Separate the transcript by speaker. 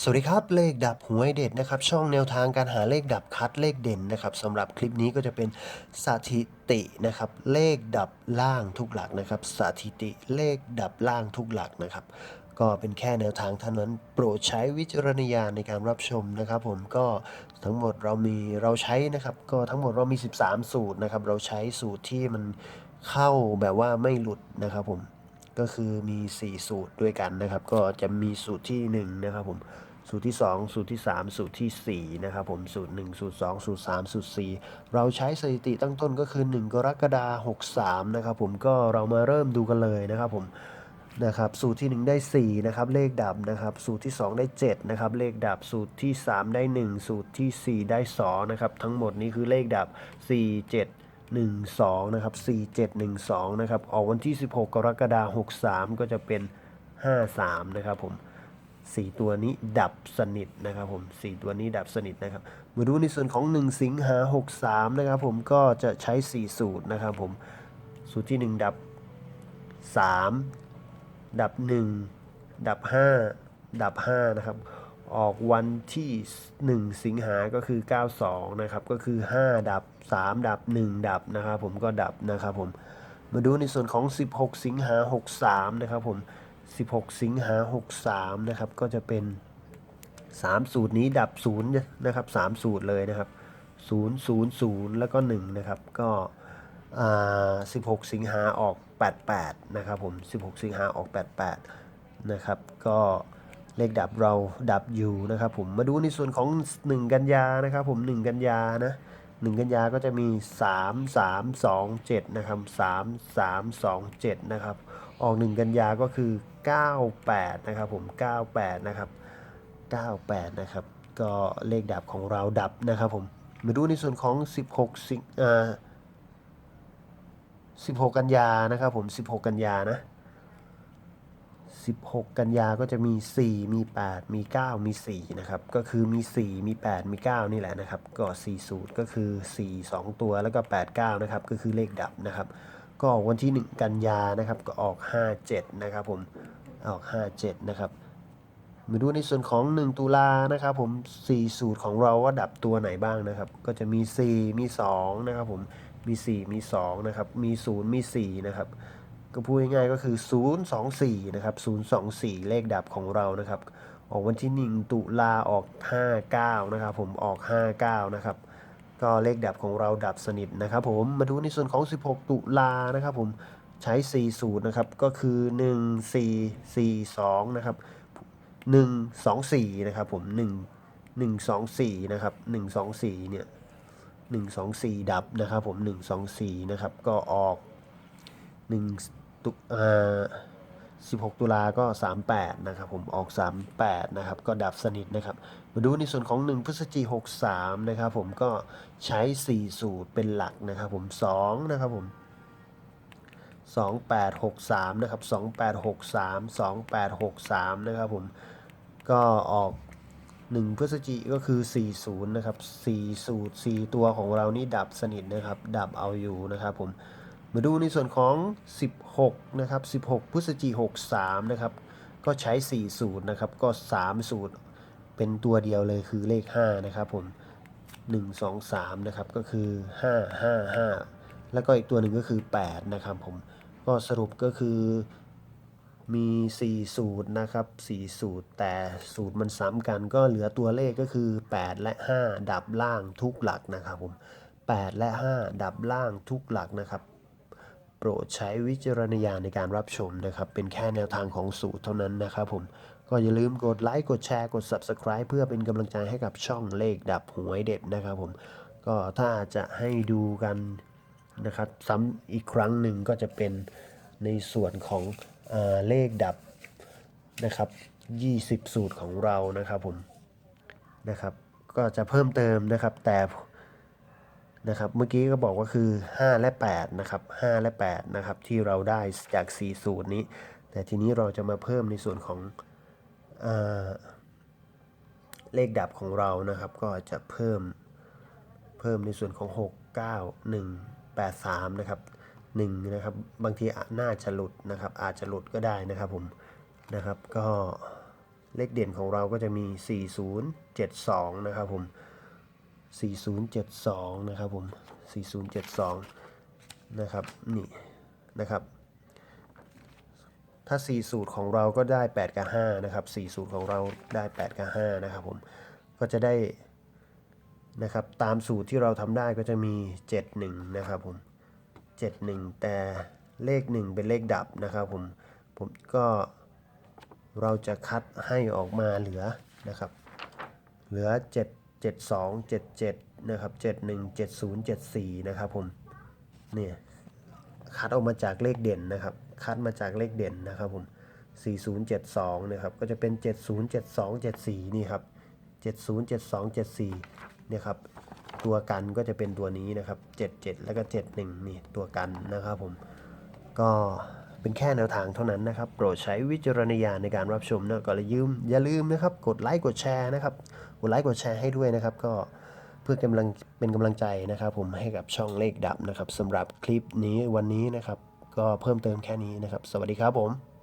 Speaker 1: สวัสดีครับ เลขดับหวยเด็ดนะครับ ช่องแนวทางการหาเลขดับคัดเลขเด่นนะครับสำหรับคลิปนี้ก็จะเป็นสถิตินะครับ เลขดับล่างทุกหลักนะครับ สถิติเลขดับล่างทุกหลักนะครับ ก็เป็นแค่แนวทางเท่านั้น โปรดใช้วิจารณญาณในการรับชมนะครับ ผมก็ทั้งหมดเรามีเราใช้นะครับ ก็ทั้งหมดเรามี 13 สูตรนะครับ เราใช้สูตรที่มันเข้าแบบว่าไม่หลุดนะครับ ผมก็คือมี 4 สูตรด้วยกันนะครับ ก็จะมีสูตรที่ 1 นะครับผม สูตรที่ 2 สูตรที่ 3 สูตรทีสี่ 4 นะครับผมสูตร 1 สูตร 2 สูตร 3 สูตร 4 เราใช้สถิติตั้งต้นก็คือ 1 กรกฎาคม63 นะครับผมก็เรามาเริ่มดูกันเลยนะครับผมนะครับสูตรที่ 1 ได้ 4 นะครับ เลขดับนะครับ สูตรที่ 2 ได้ 7 นะครับ เลขดับ สูตรที่ 3 ได้ 1 สูตรทีสี่4 ได้ 2 นะครับ ทั้งหมดนี้คือเลขดับ 4 7 1 2 นะครับ 4 7 1 2 นะครับ ออกวันที่ 16 กรกฎาคม63 ก็จะเป็น 53 นะครับผม สี่ตัวนี้ดับสนิทนะครับผมสี่ตัวนี้ดับสนิทนะครับมาดูในส่วนของ 1 สิงหา 63 นะครับผมก็จะใช้ 4 สูตรนะครับผมสูตรที่ 1 ดับ 3 ดับ 1 ดับ 5 ดับ 5 นะครับ ออกวันที่ 1 สิงหาก็คือ 92 นะครับ ก็คือ 5 ดับ 3 ดับ 1 ดับนะครับผมก็ดับนะครับผมมาดูในส่วนของ 16 สิงหา 63 นะครับผม 16 สิงหา 63 นะครับ ก็จะเป็น 3 สูตรนี้ดับ0นะครับ 3 สูตรเลยนะครับ 0 0 0 แล้วก็ 1 นะครับ ก็ 16 สิงหาออก 88 นะครับผม 16 สิงหาออก 88 นะครับ ก็เลขดับเราดับอยู่นะครับผม มาดูในส่วนของ 1 กันยานะครับผม 1 กันยานะ 1กันยาก็จะมี3 3 2 7นะครับ3 3 2 7นะครับออก1กันยาก็คือ98นะครับผม98นะครับ98นะครับก็เลขดับของเราดับนะครับผมมาดูในส่วนของ 16 สิงอ่า16 กันยานะครับผม 16 กันยานะ 16 กันยาก็จะมี 4 มี 8 มี 9 มี 4 นะครับ ก็คือมี 4 มี 8 มี 9 นี่แหละนะครับ ก็4สูตรก็คือ 4 2 ตัวแล้วก็ 8 9 นะครับ ก็คือเลขดับนะครับ ก็วันที่ 1 กันยานะครับ ก็ออก 57 นะครับผม ออก 57 นะครับ มาดูในส่วนของ 1 ตุลานะครับผม 4 สูตรของเราว่าดับตัวไหนบ้างนะครับ ก็จะมี 4 มี 2 นะครับผม มี 4 มี 2 นะครับ มี 0 มี 4 นะครับ ก็พูดง่ายๆก็คือ 0 2 4 นะครับ 0 2 4 เลขดับของเรานะครับ ออกวันที่ 1 ตุลาออก 59 นะครับ ผมออก 59 นะครับ ก็เลขดับของเราดับสนิทนะครับ ผมมาดูในส่วนของ 16 ตุลานะครับ ผมใช้ 4 สูตรนะครับ ก็คือ 1 4 4 2 นะครับ 1 2 4 นะครับผม 1 1 2 4 นะครับ 1 2 4 เนี่ย 1 2 4 ดับนะครับผม 1 2 4 นะครับ ก็ออก 1 ตุอ่า16 ตุลาก็ 38 นะครับผมออก 38 นะครับ ก็ดับสนิทนะครับ มาดูในส่วนของ 1 พฤศจิก63 นะครับผมก็ใช้ 4 สูตรเป็นหลักนะครับผม 2 นะครับผม 2863 นะครับ 2863 2863 นะครับผม ก็ออก 1 พฤศจิก็คือ 40 นะครับ 4 สูตร 4 ตัวของเรานี่ดับสนิทนะครับ ดับเอาอยู่นะครับผม มาดูในส่วนของ 16 นะครับ 16 พฤศจิ63 นะครับ ก็ใช้ 4 สูตรนะครับ ก็ 3 สูตร เป็นตัวเดียวเลยคือเลข 5 นะครับผม 1 2 3 นะครับ ก็คือ 5 5 5 แล้วก็อีกตัวหนึ่งก็คือ 8 นะครับผม ก็สรุปก็คือมี 4 สูตรนะครับ 4 สูตร แต่สูตรมันซ้ำกัน ก็เหลือตัวเลขก็คือ 8 และ 5 ดับล่างทุกหลักนะครับผม 8 และ 5 ดับล่างทุกหลักนะครับ โปรดใช้วิจารณญาณในการรับชมนะครับ เป็นแค่แนวทางของสูตรเท่านั้นนะครับผมก็อย่าลืมกดไลค์กดแชร์กด Subscribe เพื่อเป็นกำลังใจให้กับช่องเลขดับหวยเด็ดนะครับผมก็ถ้าจะให้ดูกันนะครับซ้ำอีกครั้งหนึ่งก็จะเป็นในส่วนของเออเลขดับนะครับ 20 สูตรของเรานะครับผมนะครับ ก็จะเพิ่มเติมนะครับแต่ นะครับเมื่อกี้ก็บอกว่าคือ 5 และ8นะครับ5และ8นะครับที่เราได้จาก4สูตรนี้ แต่ทีนี้เราจะมาเพิ่มในส่วนของเอเลขดับของเรานะครับ ก็จะเพิ่มเพิ่มในส่วนของ 6 9 1 8 3นะครับ1นะครับบางทีอาจน่าจะหลุดนะครับ อาจจะหลุดก็ได้นะครับผมนะครับก็เลขเด่นของเราก็จะมี 4072 นะครับผม 4072 นะครับผม 4072 นะครับ นี่นะครับ ถ้า 4 สูตรของเราก็ได้ 8 กับ 5 นะครับ 4 สูตรของเราได้ 8 กับ 5 นะครับผม ก็จะได้นะครับ ตามสูตรที่เราทำได้ก็จะมี 71 นะครับผม 71 แต่เลข 1 เป็นเลขดับนะครับผม ผมก็เราจะคัดให้ออกมาเหลือนะครับ เหลือ 7 72 77 นะครับ 71 70 74 นะครับผม เนี่ย คัดออกมาจากเลขเด่นนะครับ คัดมาจากเลขเด่นนะครับผม 4072 นะครับ ก็จะเป็น 707274 นี่ครับ 707274 เนี่ยครับ ตัวกันก็จะเป็นตัวนี้นะครับ 77 แล้วก็ 71 นี่ตัวกันนะครับผม ก็ เป็นแค่แนวทางเท่านั้นนะครับ โปรดใช้วิจารณญาณในการรับชมนะก็อย่าลืมอย่าลืมนะครับ กดไลค์กดแชร์นะครับ กดไลค์กดแชร์ให้ด้วยนะครับ ก็เพื่อกำลังเป็นกำลังใจนะครับ ผมให้กับช่องเลขดับนะครับสำหรับคลิปนี้วันนี้นะครับ ก็เพิ่มเติมแค่นี้นะครับ สวัสดีครับผม